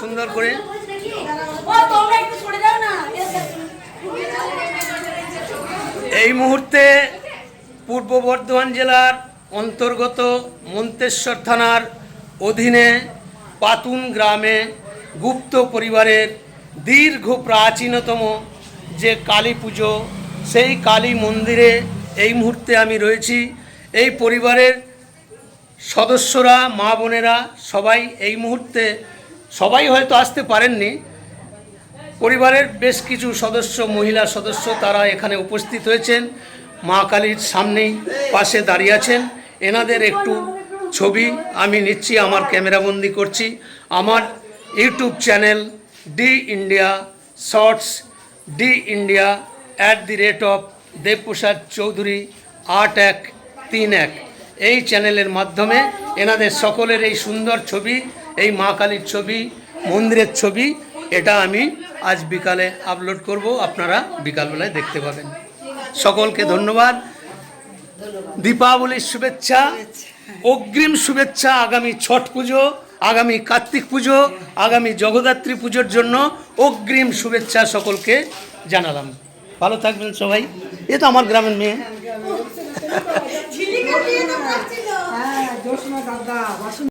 সুন্দর করে। এই মুহূর্তে পূর্ব বর্ধমান জেলার অন্তর্গত মন্তেশ্বর থানার অধীনে পাতুন গ্রামে গুপ্ত পরিবারের দীর্ঘ প্রাচীনতম যে কালী পুজো, সেই কালী মন্দিরে এই মুহূর্তে আমি রয়েছি। এই পরিবারের সদস্যরা, মা বোনেরা সবাই এই মুহূর্তে সবাই হয়তো আসতে পারেননি। পরিবারের বেশ কিছু সদস্য, মহিলা সদস্য, তারা এখানে উপস্থিত হয়েছেন। মা কালীর সামনেই পাশে দাঁড়িয়ে আছেন। এনাদের একটু ছবি আমি নিচ্ছি, আমার ক্যামেরাবন্দি করছি। আমার YouTube channel D India shorts, D India at the rate of Debprasad Chowdhury আট এক তিন এক। এই চ্যানেলের মাধ্যমে এনাদের সকলের এই সুন্দর ছবি, এই মা কালীর ছবি, মন্দিরের ছবি, এটা আমি আজ বিকালে আপলোড করব, আপনারা বিকালবেলায় দেখতে পাবেন। সকলকে ধন্যবাদ। দীপাবলির শুভেচ্ছা, অগ্রিম শুভেচ্ছা, আগামী ছট পুজো, আগামী কার্তিক পুজো, আগামী জগদ্ধাত্রী পুজোর জন্য অগ্রিম শুভেচ্ছা সকলকে জানালাম। ভালো থাকবেন সবাই। এ তো আমার গ্রামের মেয়ে। 갔다가 와신